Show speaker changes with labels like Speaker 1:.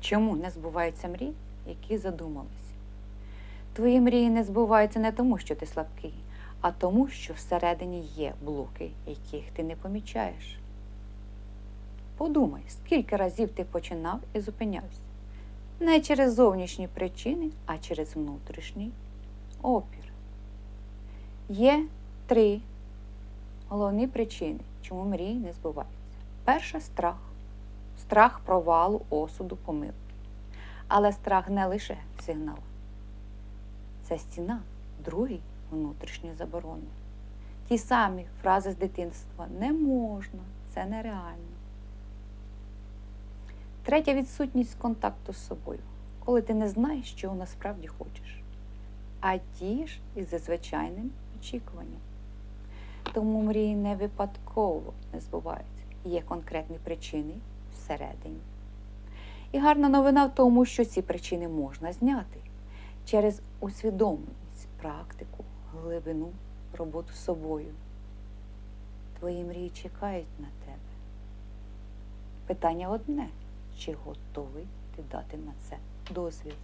Speaker 1: Чому не збуваються мрії, які задумались? Твої мрії не збуваються не тому, що ти слабкий, а тому, що всередині є блоки, яких ти не помічаєш. Подумай, скільки разів ти починав і зупинявся. Не через зовнішні причини, а через внутрішній опір. Є три головні причини, чому мрії не збуваються. Перша страх. Страх провалу, осуду, помилки. Але страх не лише сигнал. Це стіна, другий внутрішні заборони. Ті самі фрази з дитинства не можна, це нереально. Третя відсутність контакту з собою, коли ти не знаєш, чого насправді хочеш. А ті ж із звичайним очікуванням. Тому мрії не випадково не збуваються. Є конкретні причини всередині. І гарна новина в тому, що ці причини можна зняти через усвідомленість, практику, глибину, роботу з собою. Твої мрії чекають на тебе. Питання одне: чи готовий ти дати на це дозвіл?